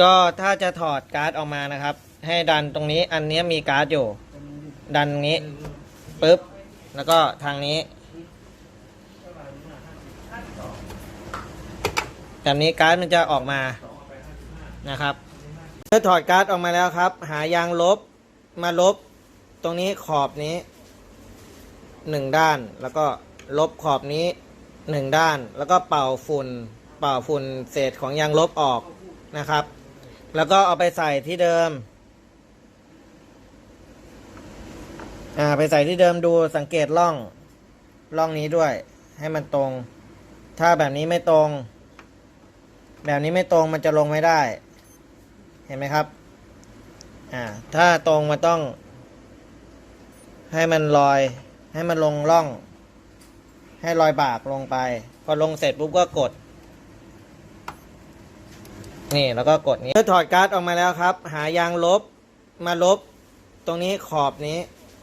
ก็ถ้าจะถอดการ์ดออกมานะครับ ให้ดันตรงนี้อันนี้มีการ์ดอยู่ ดันตรงนี้ปุ๊บแล้วก็ทางนี้แบบนี้การ์ดมันจะออกมานะครับเมื่อถอดการ์ดออกมาแล้วครับ หายางลบมาลบ ตรงนี้ขอบนี้หนึ่งด้าน แล้วก็ลบขอบนี้หนึ่งด้าน แล้วก็เป่าฝุ่น เป่าฝุ่นเศษของยางลบออกนะครับ แล้วก็เอาไปใส่ที่เดิม อ่า ไปใส่ที่เดิมดูสังเกตร่อง ร่องนี้ด้วย ให้มันตรง ถ้าแบบนี้ไม่ตรง แบบนี้ไม่ตรงมันจะลงไม่ได้ เห็นไหมครับ อ่า ถ้าตรงมันต้อง ให้มันลอย ให้มันลงร่อง ให้รอยบากลงไป พอลงเสร็จปุ๊บก็กด นี่แล้วก็กดนี้เมื่อถอดการ์ดออกมาแล้วครับ หายางลบมาลบ ตรงนี้ขอบนี้